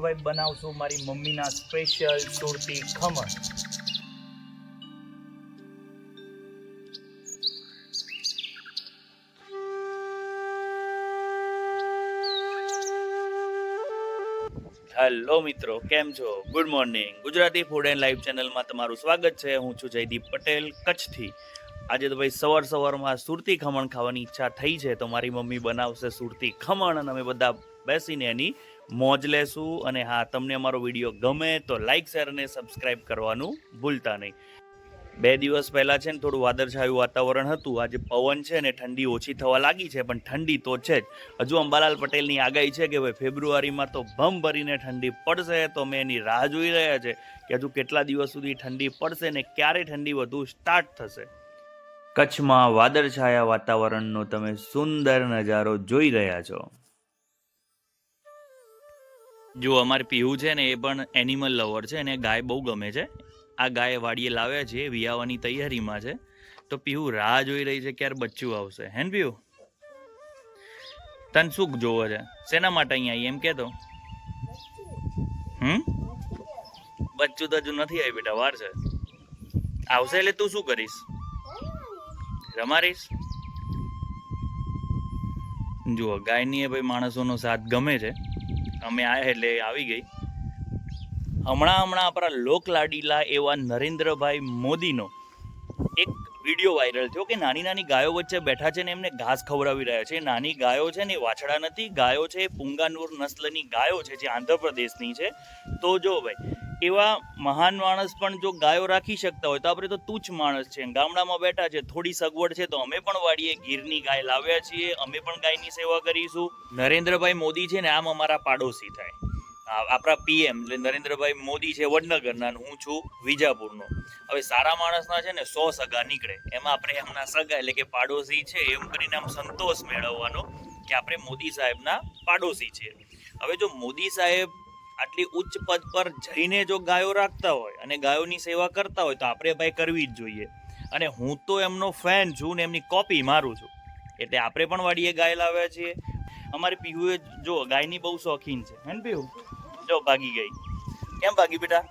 ભાઈ બનાવશું મારી મમ્મીના સ્પેશિયલ સુરતી ખમણ. હેલો મિત્રો, કેમ છો? Good morning Gujarati food and life ચેનલમાં તમારું સ્વાગત છે. હું છું જયદીપ પટેલ, કચ્છથી. આજે તો ભાઈ સવાર સવારમાં સુરતી ખમણ ખાવાની ઈચ્છા થઈ છે, તો મારી મમ્મી બનાવશે સુરતી ખમણ અને અમે બધા બેસીને એની મોજ લેશું અને હા, તમને અમારો વીડિયો ગમે તો લાઈક શેર અને સબસ્ક્રાઈબ કરવાનું ભૂલતા નહીં. બે દિવસ પહેલાં છે ને, થોડું વાદળછાયું વાતાવરણ હતું. આજે પવન છે ને, ઠંડી ઓછી થવા લાગી છે, પણ ઠંડી તો છે જ. હજુ અંબાલાલ પટેલની આગાહી છે કે ભાઈ, ફેબ્રુઆરીમાં તો ભમ ભરીને ઠંડી પડશે, તો અમે એની રાહ જોઈ રહ્યા છે કે હજુ કેટલા દિવસ સુધી ઠંડી પડશે ને ક્યારે ઠંડી વધુ સ્ટાર્ટ થશે. કચ્છમાં વાદળછાયા વાતાવરણનો તમે સુંદર નજારો જોઈ રહ્યા છો. જો અમારે પીવું છે ને એ પણ એનિમલ લવર છે અને ગાય બહુ ગમે છે. આ ગાય વાડીએ લાવ્યા છે, વિયાવાની તૈયારીમાં છે. તો પીવું રાહ જોઈ રહી છે ક્યારે બચ્ચું આવશે. હેન પીવું તને શું જોવે છે? શેના માટે અહીંયા આવી એમ કહેતો હમ? બચ્ચું તો હજુ નથી આવી બેટા, વાર છે. આવશે એટલે તું શું કરીશ? રમારીશ જુઓ, ગાયની એ ભાઈ માણસોનો સાથ ગમે છે. અમે આ એટલે આવી ગઈ. હમણાં હમણાં આપણા લોકલાડીલા એવા નરેન્દ્રભાઈ મોદીનો એક વીડિયો વાયરલ થયો કે નાની નાની ગાયો વચ્ચે બેઠા છે ને એમને ઘાસ ખવડાવી રહ્યા છે. નાની ગાયો છે ને એ વાછડા નથી, ગાયો છે એ પુંગાનુર નસ્લની ગાયો છે જે આંધ્રપ્રદેશની છે. તો જો ભાઈ એવા મહાન માણસ પણ જો ગાયો રાખી શકતા હોય તો આપણે તો તુચ્છ માણસ છે. ગામડામાં બેઠા છે, થોડી સગવડ છે તો અમે પણ વાડીએ ગીરની ગાય લાવ્યા છીએ. અમે પણ ગાયની સેવા કરીશું. નરેન્દ્રભાઈ મોદી છે ને આમ અમારા પાડોશી થાય. આપણા પીએમ એટલે નરેન્દ્રભાઈ મોદી છે વડનગરના હું છું વિજાપુરનો. હવે સારા માણસના છે ને સો સગા નીકળે. એમાં આપણે એમના સગા એટલે કે પાડોશી છે, એમ કરીને આમ સંતોષ મેળવવાનો કે આપણે મોદી સાહેબના પાડોશી છીએ. હવે જો મોદી સાહેબ આટલી ઉચ્ચ પદ પર જઈને જો ગાયો રાખતા હોય અને ગાયોની સેવા કરતા હોય તો આપણે ભાઈ કરવી જ જોઈએ. અને હું તો એમનો ફેન છું ને એમની કોપી મારું છું. એટલે આપણે પણ વાડીએ ગાય લાવ્યા છીએ. અમારી પીહુએ જો, ગાયની બહુ શોખીન છે. હે પીહુ? જો, ભાગી ગઈ. કેમ ભાગી બેટા?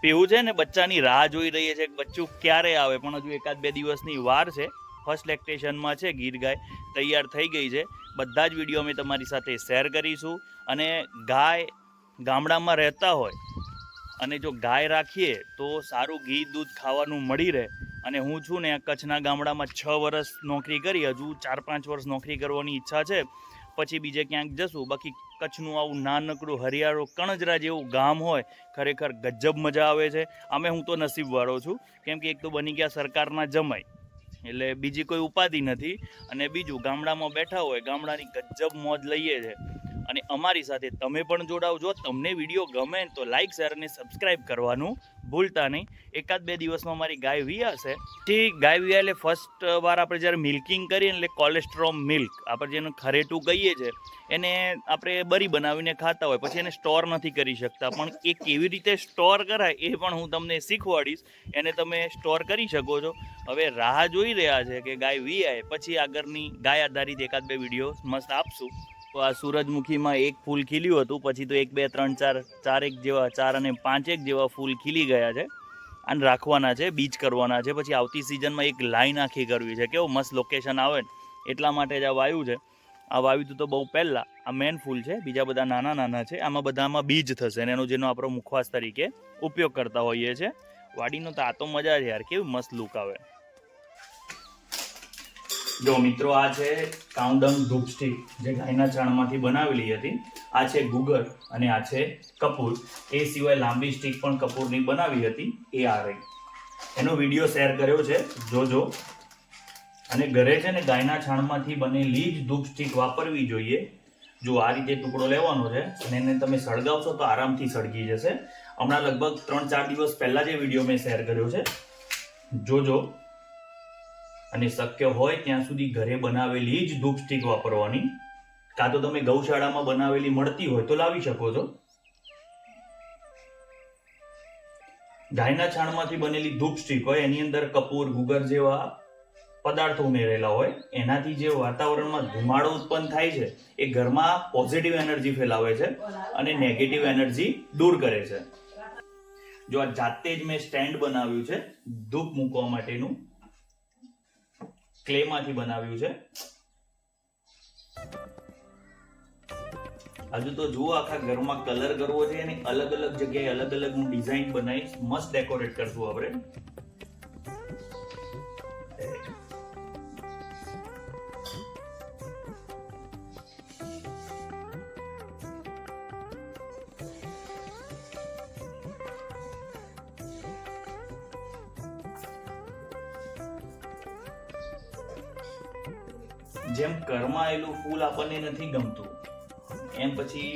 પીહુ છે ને બચ્ચાની રાહ જોઈ રહી છે બચ્ચું ક્યારે આવે? પણ હજુ એકાદ બે દિવસની વાર છે. ફર્સ્ટ લેક્ટેશનમાં છે ગીર ગાય. તૈયાર થઈ ગઈ છે. બધા જ વીડિયો અમે તમારી સાથે શેર કરીશું. અને ગાય ગામડામાં રહેતા હોય અને જો ગાય રાખીએ તો સારું ઘી દૂધ ખાવાનું મળી રહે. અને હું છું ને કચ્છના ગામડામાં છ વર્ષ નોકરી કરી, હજુ ચાર પાંચ વર્ષ નોકરી કરવાની ઈચ્છા છે. પછી બીજે ક્યાંક જશું, બાકી કચ્છનું આવું નાનકડું હરિયાળું કણજરા જેવું ગામ હોય, ખરેખર ગજબ મજા આવે છે. અમે હું તો નસીબવાળો છું. કેમ કે એક તો બની ગયા સરકારના જમાઈ. એટલે બીજી કોઈ ઉપાધિ નથી. અને બીજું, ગામડામાં બેઠા હોય, ગામડાની ગજબ મોજ લઈએ છે. અને અમારી સાથે તમે પણ જોડાવજો. તમને વીડિયો ગમે તો લાઇક શેર અને સબસ્ક્રાઇબ કરવાનું ભૂલતા નહીં. એકાદ બે દિવસમાં મારી ગાય વિયાશે તે ગાય વિયા એટલે ફર્સ્ટ વાર આપણે જ્યારે મિલ્કિંગ કરીએ એટલે કોલેસ્ટ્રોમ મિલ્ક આપણે જેનું ખરેટું કહીએ છીએ, એને આપણે બરી બનાવીને ખાતા હોય, પછી એને સ્ટોર નથી કરી શકતા. પણ એ કેવી રીતે સ્ટોર કરાય એ પણ હું તમને શીખવાડીશ. એને તમે સ્ટોર કરી શકો છો. હવે રાહ જોઈ રહ્યા છે કે ગાય વીઆય પછી આગળની ગાય આધારિત એકાદ બે વીડિયો મસ્ત આપશું. તો આ સૂરજમુખીમાં એક ફૂલ ખીલ્યું હતું, પછી તો એક, બે, ત્રણ, ચાર ચારેક જેવા, ચાર અને પાંચેક જેવા ફૂલ ખીલી ગયા છે. અને રાખવાના છે, બીજ કરવાના છે, પછી આવતી સિઝનમાં એક લાઈન આખી કરવી છે. કેવું મસ્ત લોકેશન આવે ને, એટલા માટે જ આ વાયુ છે. આ વાવ્યું તો બહુ પહેલાં, આ મેન ફૂલ છે, બીજા બધા નાના નાના છે, આમાં બધામાં બીજ થશે અને એનો જેનો આપણો મુખવાસ તરીકે ઉપયોગ કરતા હોઈએ છીએ વાડીનો તો આ તો મજા છે યાર, કેવી મસ્ત લુક આવે. જો મિત્રો, આ છે કાઉન્ડમ ધૂપ સ્ટિક જે ગાયના છાણમાંથી બનાવેલી હતી. આ છે ગુગર અને આ છે કપૂર. એ સિવાય લાંબી સ્ટિક પણ કપૂરની બનાવી હતી, એ આ રહી. એનો વીડિયો શેર કર્યો છે, જોજો. અને ઘરે છે ને ગાયના છાણમાંથી બનેલી જ ધૂપ સ્ટિક વાપરવી જોઈએ. જો આ રીતે ટુકડો લેવાનો છે અને એને તમે સળગાવશો તો આરામથી સળગી જશે. હમણાં લગભગ ત્રણ ચાર દિવસ પહેલાં જે વીડિયો મેં શેર કર્યો છે, જોજો. અને શક્ય હોય ત્યાં સુધી ઘરે બનાવેલી જ ધૂપ સ્ટિક વાપરવાની. કાં તો તમે ગૌશાળામાં બનાવેલી મળતી હોય તો લાવી શકો છો. ગાયના છાણમાંથી બનેલી ધૂપ સ્ટિક હોય, એની અંદર કપૂર, ગુગર જેવા પદાર્થો ઉમેરેલા હોય, એનાથી જે વાતાવરણમાં ધુમાડો ઉત્પન્ન થાય છે, એ ઘરમાં પોઝિટિવ એનર્જી ફેલાવે છે અને નેગેટિવ એનર્જી દૂર કરે છે. જો આ જાતે જ મેં સ્ટેન્ડ બનાવ્યું છે, ધૂપ મૂકવા માટેનું ક્લેમાંથી બનાવ્યું છે? હજુ તો જુઓ આખા ઘરમાં કલર કરવો છે અને અલગ અલગ જગ્યાએ અલગ અલગ હું ડિઝાઇન બનાવીશ, મસ્ત ડેકોરેટ કરશું આપણે. જેમ કરમાયેલું ફૂલ આપણને નથી ગમતું, એમ પછી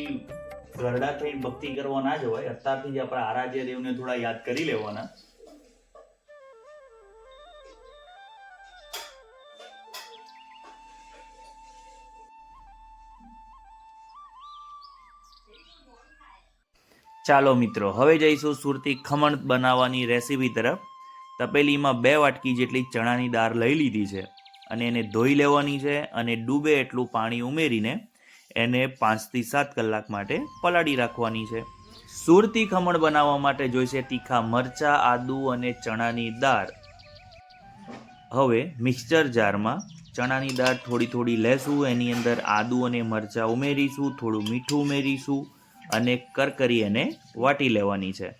ગરડા થઈ ભક્તિ કરવા ના જવાય. અત્યારથી જ આપણે આરાધ્ય દેવને થોડા યાદ કરી લેવાના. ચાલો મિત્રો, હવે જઈશું સુરતી ખમણ બનાવવાની રેસીપી તરફ. તપેલીમાં બે વાટકી જેટલી ચણાની દાળ લઈ લીધી છે. અને એને ધોઈ લેવાની છે અને ડૂબે એટલું પાણી ઉમેરીને એને પાંચથી સાત કલાક માટે પલાળી રાખવાની છે. સુરતી ખમણ બનાવવા માટે જોઈશે તીખા મરચાં આદુ અને ચણાની દાળ. હવે મિક્સચર જારમાં ચણાની દાળ થોડી થોડી લેશું એની અંદર આદુ અને મરચાં ઉમેરીશું થોડું મીઠું ઉમેરીશું અને કરકરી એને વાટી લેવાની છે.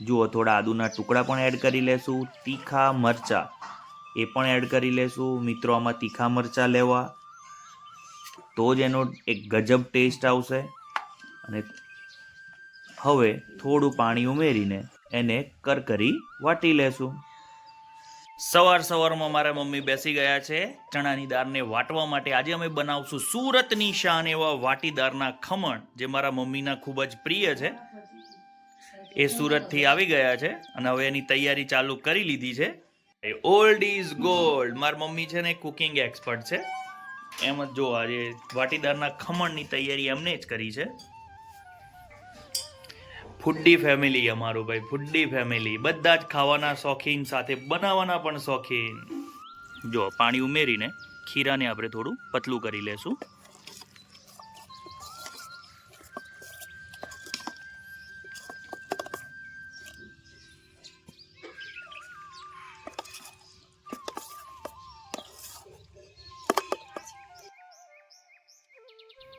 જુઓ થોડા આદુના ટુકડા પણ એડ કરી લેશું તીખા મરચાં. એ પણ એડ કરી લેશું. મિત્રો, આમાં તીખા મરચાં લેવા. તો જ એનો એક ગજબ ટેસ્ટ આવશે. અને હવે થોડું પાણી ઉમેરીને એને કરકરી વાટી લેશું. સવાર સવારમાં મારા મમ્મી બેસી ગયા છે ચણાની દાળને વાટવા માટે. આજે અમે બનાવશું સુરતની શાન એવા વાટીદારના ખમણ, જે મારા મમ્મીના ખૂબ જ પ્રિય છે. એ સુરતથી આવી ગયા છે અને હવે એની તૈયારી ચાલુ કરી લીધી છે. ઓલ્ડ ઇઝ ગોલ્ડ મારી મમ્મી છે ને કુકિંગ એક્સપર્ટ છે. એમ જ જો આજે વાટીદારના ખમણની તૈયારી એમને જ કરી છે. ફૂડી ફેમિલી અમારું ભાઈ ફૂડી ફેમિલી બધા જ ખાવાના શોખીન, સાથે બનાવવાના પણ શોખીન. જો પાણી ઉમેરીને ખીરાને આપણે થોડું પતલું કરી લેશું.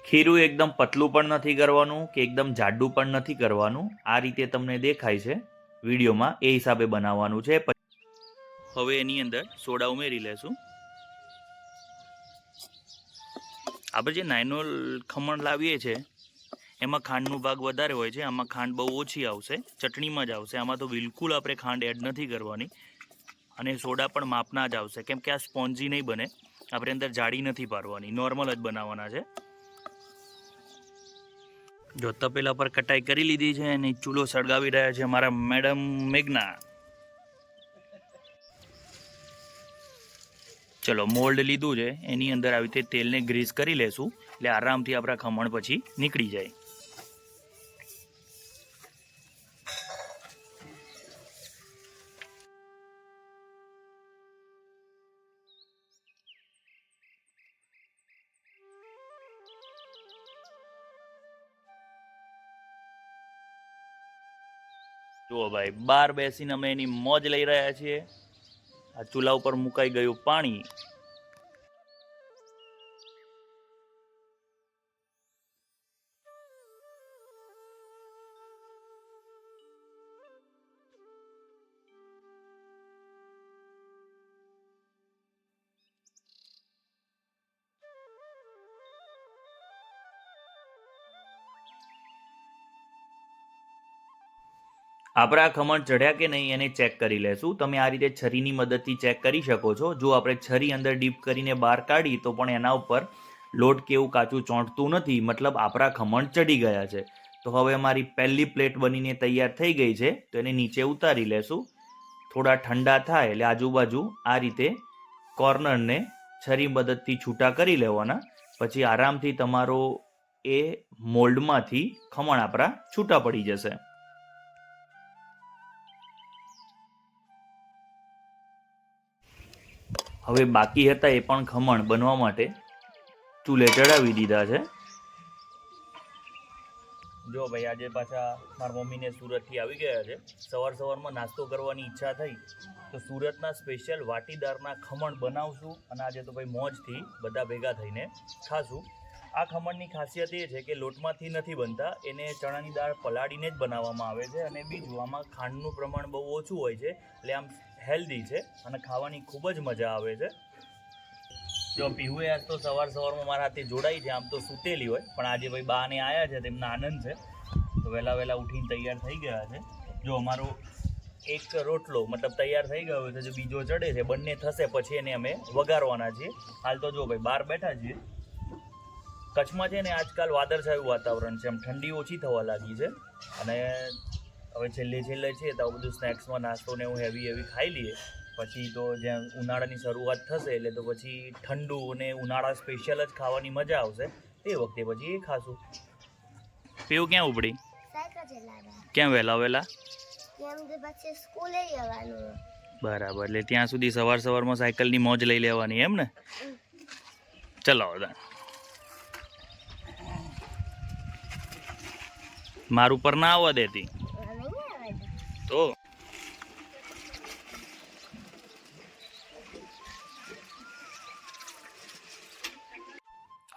ખીરું એકદમ પતલું પણ નથી કરવાનું કે એકદમ જાડું પણ નથી કરવાનું. આ રીતે તમને દેખાય છે વિડીયોમાં. એ હિસાબે બનાવવાનું છે. હવે એની અંદર સોડા ઉમેરી લેશું. આપણે જે નાઇનોલ ખમણ લાવીએ છીએ એમાં ખાંડનો ભાગ વધારે હોય છે. આમાં ખાંડ બહુ ઓછી આવશે, ચટણીમાં જ આવશે. આમાં તો બિલકુલ આપણે ખાંડ એડ નથી કરવાની. અને સોડા પણ માપના જ આવશે. કેમ કે આ સ્પોન્જી નહીં બને. આપણે અંદર જાડી નથી પાડવાની. નોર્મલ જ બનાવવાના છે. જો તપેલા પર કટાઈ કરી લીધી છે અને ચૂલો સળગાવી રહ્યા છે મારા મેડમ મેઘના. ચલો મોલ્ડ લીધું છે. એની અંદર આવી રીતે તેલને ગ્રીસ કરી લેશું. એટલે આરામથી આપણા ખમણ પછી નીકળી જાય. ભાઈ બહાર બેસીને અમે એની મોજ લઈ રહ્યા છીએ. આ ચૂલા ઉપર મુકાઈ ગયું પાણી. આપણા ખમણ ચઢ્યા કે નહીં એને ચેક કરી લેશું. તમે આ રીતે છરીની મદદથી ચેક કરી શકો છો. જો આપણે છરી અંદર ડીપ કરીને બહાર કાઢી, તો પણ એના ઉપર લોટ કેવું કાચું ચોંટતું નથી. મતલબ આપણા ખમણ ચડી ગયા છે. તો હવે અમારી પહેલી પ્લેટ બનીને તૈયાર થઈ ગઈ છે. તો એને નીચે ઉતારી લેશું. થોડા ઠંડા થાય એટલે આજુબાજુ આ રીતે કોર્નરને છરી મદદથી છૂટા કરી લેવાના. પછી આરામથી તમારો એ મોલ્ડમાંથી ખમણ આપણા છૂટા પડી જશે. હવે બાકી હતા એ પણ ખમણ બનવા માટે ચૂલે ચડાવી દીધા છે. જો ભાઈ, આજે પાછા મારા મમ્મીને સુરતથી આવી ગયા છે. સવાર સવારમાં નાસ્તો કરવાની ઈચ્છા થઈ, તો સુરતના સ્પેશિયલ વાટીદારના ખમણ બનાવશું અને આજે તો ભાઈ મોજથી બધા ભેગા થઈને ખાશું. આ ખમણની ખાસિયત એ છે કે લોટમાંથી નથી બનતા, એને ચણાની દાળ પલાળીને જ બનાવવામાં આવે છે અને બીજું, આમાં ખાંડનું પ્રમાણ બહુ ઓછું હોય છે, એટલે આમ હેલ્ધી છે અને ખાવાની ખૂબ જ મજા આવે છે. જો પીહુએ આજ તો સવાર સવારમાં મારા હાથે જોડાઈ છે, આમ તો સૂતેલી હોય, પણ આજે ભાઈ બાને આવ્યા છે તેમને આનંદ છે. તો વહેલા વહેલા ઉઠીને તૈયાર થઈ ગયા છે. જો અમારો એક રોટલો મતલબ તૈયાર થઈ ગયો છે જો બીજો ચડે છે, બંને થશે, પછી એને અમે વગારવાના છીએ. હાલ તો જો ભાઈ બહાર બેઠા છીએ. કચ્છમાં છે ને આજકાલ વાદળછાયું વાતાવરણ છે, એમ ઠંડી ઓછી થવા લાગી છે. અને હવે છેલ્લે છેલ્લે છે તો બધું સ્નેક્સમાં નાસ્તો ને એવું હેવી હેવી ખાઈ લઈએ. પછી તો જ્યાં ઉનાળાની શરૂઆત થશે એટલે તો પછી ઠંડુ અને ઉનાળા સ્પેશિયલ જ ખાવાની મજા આવશે. તે વખતે પછી એ ખાશું. પેવું ક્યાં ઉપડી? સાયકલ ક્યાં વહેલા વહેલા? કેમ કે પછી સ્કૂલે જવાનું. બરાબર એટલે ત્યાં સુધી સવાર સવારમાં સાયકલની મોજ લઈ લેવાની એમ ને? ચલો બધા મારું પર ના આવવા દેતી. તો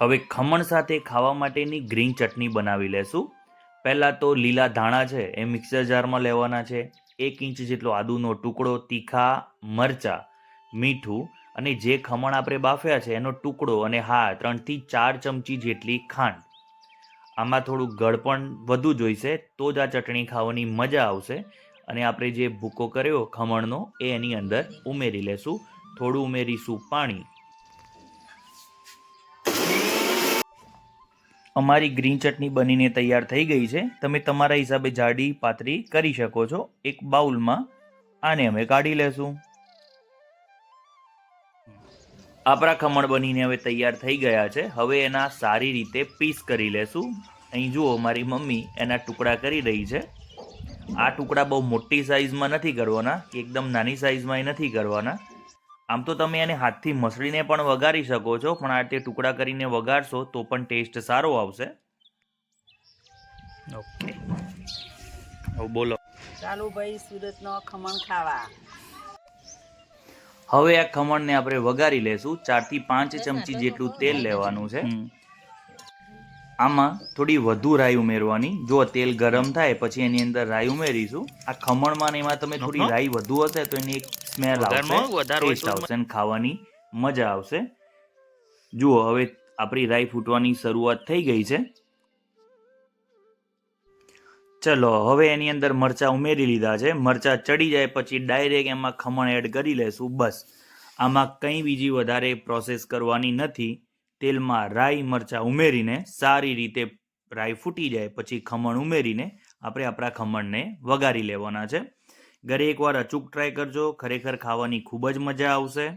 હવે ખમણ સાથે ખાવા માટેની ગ્રીન ચટણી બનાવી લેશું. પહેલાં તો લીલા ધાણા છે, એ મિક્સર જારમાં લેવાના છે. એક ઇંચ જેટલો આદુનો ટુકડો તીખા મરચાં, મીઠું અને જે ખમણ આપણે બાફ્યા છે એનો ટુકડો અને હા ત્રણથી ચાર ચમચી જેટલી ખાંડ. આમાં થોડું ગળપણ વધુ જોઈશે તો જ આ ચટણી ખાવાની મજા આવશે. અને આપણે જે ભૂકો કર્યો ખમણનો, એ એની અંદર ઉમેરી લેશું. થોડું ઉમેરીશું પાણી. અમારી ગ્રીન ચટણી બનીને તૈયાર થઈ ગઈ છે. તમે તમારા હિસાબે જાડી, પાતળી કરી શકો છો. એક બાઉલમાં આને અમે કાઢી લેશું. આપણા ખમણ બનીને હવે તૈયાર થઈ ગયા છે. હવે એના સારી રીતે પીસ કરી લેશું. અહીં જુઓ, મારી મમ્મી એના ટુકડા કરી રહી છે. આ ટુકડા બહુ મોટી સાઇઝમાં નથી કરવાના કે એકદમ નાની સાઇઝમાં એ નથી કરવાના. આમ તો તમે એને હાથથી મસળીને પણ વઘારી શકો છો પણ આ તે ટુકડા કરીને વઘારશો તો પણ ટેસ્ટ સારો આવશે. ઓકે. બોલો. ચાલુ ભાઈ સુરતનો ખમણ ખાવા. હવે આ ખમણને આપણે વઘારી લેશું. ચારથી પાંચ ચમચી જેટલું તેલ લેવાનું છે. આમાં થોડી વધુ રાઈ ઉમેરવાની. જો તેલ ગરમ થાય પછી એની અંદર રાઈ ઉમેરીશું. આ ખમણમાં ને એમાં તમે થોડી રાઈ વધુ હશે તો એની એક સ્મેલ આવશે ટેસ્ટ આવશે અને ખાવાની મજા આવશે. જુઓ હવે આપણી રાઈ ફૂટવાની શરૂઆત થઈ ગઈ છે. ચલો હવે એની અંદર મરચાં ઉમેરી લીધા છે. મરચાં ચડી જાય પછી ડાયરેક્ટ એમાં ખમણ એડ કરી લેશું બસ. આમાં કંઈ બીજી વધારે પ્રોસેસ કરવાની નથી. તેલમાં રાઈ મરચાં ઉમેરીને સારી રીતે રાઈ ફૂટી જાય, પછી ખમણ ઉમેરીને આપણે આપણા ખમણને વઘારી લેવાના છે. ઘરે એકવાર અચૂક ટ્રાય કરજો, ખરેખર ખાવાની ખૂબ જ મજા આવશે.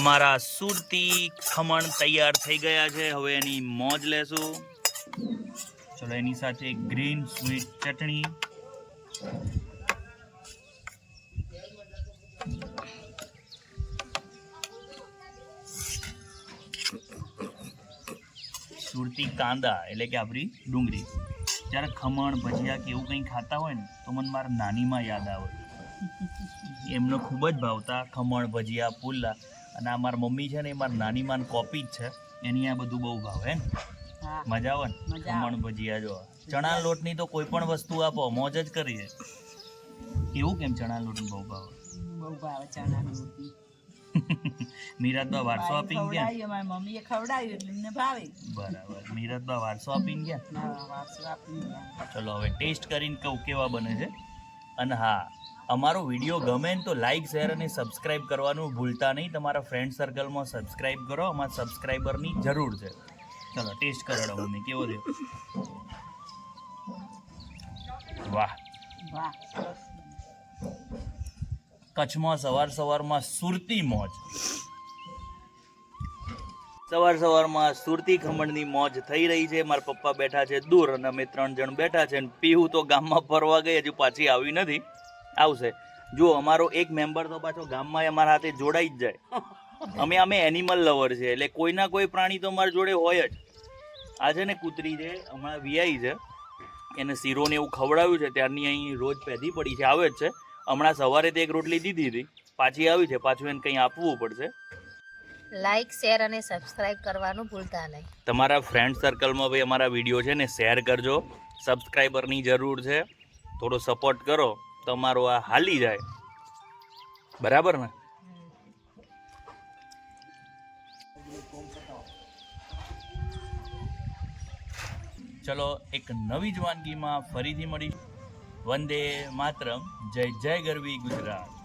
અમારા સુરતી ખમણ તૈયાર થઈ ગયા છે. હવે એની મોજ લેશું. ચલો, એની સાથે ગ્રીન સ્વીટ ચટણી. સુરતી કાંદા, એટલે કે આપણી ડુંગળી. જ્યારે ખમણ, ભજીયા કે એવું કંઈ ખાતા હોય ને, તો મને મારા નાનીમાં યાદ આવે. એમનો ખૂબ જ ભાવતા ખમણ, ભજીયા પુલ્લા અને આ મારા મમ્મી છે ને એ મારી નાની માન કોપી જ છે. એની આ બધું બહુ ભાવે ને. મજા આવે ને? ખમણ ભજીયા જો. ચણા લોટની તો કોઈ પણ વસ્તુ આપો મોજ જ કરીએ. એવું કેમ ચણા લોટની બહુ ભાવે? બહુ ભાવે ચણા રોટલી મીરાતબા વારસો આપીને ગયા? મારી મમ્મીએ ખવડાવ્યું એટલે એમને ભાવે. બરાબર. મીરાતબા વારસો આપીને ગયા? વારસો આપીને ગયા. ચલો હવે ટેસ્ટ કરીને કહું કેવા બને છે. અને હા અમારો વીડિયો ગમે તો લાઈક શેર અને સબસ્ક્રાઇબ કરવાનું ભૂલતા નહીં. તમારા ફ્રેન્ડ સર્કલમાં સબસ્ક્રાઇબ કરો. અમારા સબસ્ક્રાઇબરની જરૂર છે. ચલો ટેસ્ટ કરાડો મમ્મી કેવો થયો વાહ. વાહ. કચ્છમાં સવાર સવારમાં સુરતી મોજ. સવાર સવારમાં સુરતી ખમણની મોજ થઈ રહી છે. મારા પપ્પા બેઠા છે દૂર અને અમે ત્રણ જણ બેઠા છે અને પીહુ તો ગામમાં ફરવા ગઈ હજુ પાછી આવી નથી. આવશે. જો અમારો એક મેમ્બર તો પાછો ગામમાં અમારા હાથે જોડાઈ જ જાય. અમે અમે એનિમલ લવર છે એટલે કોઈના કોઈ પ્રાણી તો અમારા જોડે હોય જ. આ છે ને કૂતરી છે હમણાં વિયાઈ છે. એને શીરો ને એવું ખવડાવ્યું છે ત્યારની અહીં રોજ પેધી પડી છે આવે જ છે. હમણાં સવારે તે એક રોટલી દીધી હતી પાછી આવી છે પાછું એને કંઈ આપવું પડશે. લાઈક શેર અને સબસ્ક્રાઇબ કરવાનું ભૂલતા નહીં. તમારા ફ્રેન્ડ સર્કલમાં ભાઈ અમારા વીડિયો છે ને શેર કરજો. સબસ્ક્રાઈબરની જરૂર છે. થોડો સપોર્ટ કરો. તમારો આ હાલી જાય. બરાબર ને? ચલો, એક નવી જ વાનગીમાં ફરીથી મળીશું વંદે માતરમ. જય જય ગરવી ગુજરાત.